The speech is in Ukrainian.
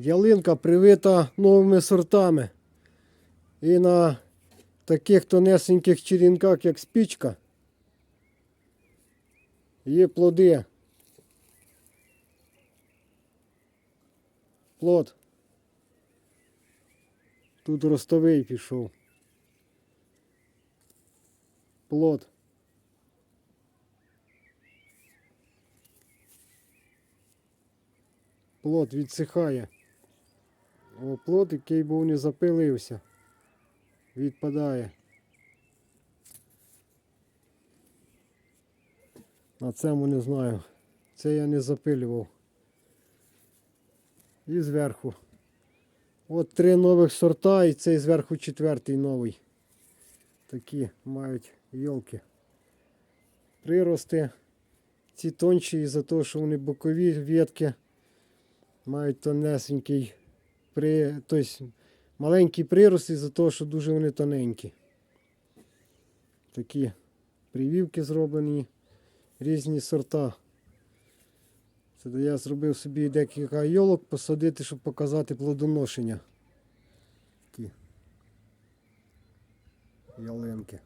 ялинка привита новими сортами. І на таких тонесеньких черенках, як спічка, є плоди. Плод. Тут ростовий пішов. Плод. Плод відсихає. О, плод, який був не запилився, відпадає. На цьому не знаю. Це я не запилював. І зверху. От три нових сорта і цей зверху четвертий новий. Такі мають йолки. Прирости. Ці тонші із-за того, що вони бокові ветки мають тонесенький при, тобто маленький прирост із-за того, що дуже вони тоненькі. Такі привівки зроблені, різні сорта. Це я зробив собі декілька йолок посадити, щоб показати плодоношення. Такі ялинки.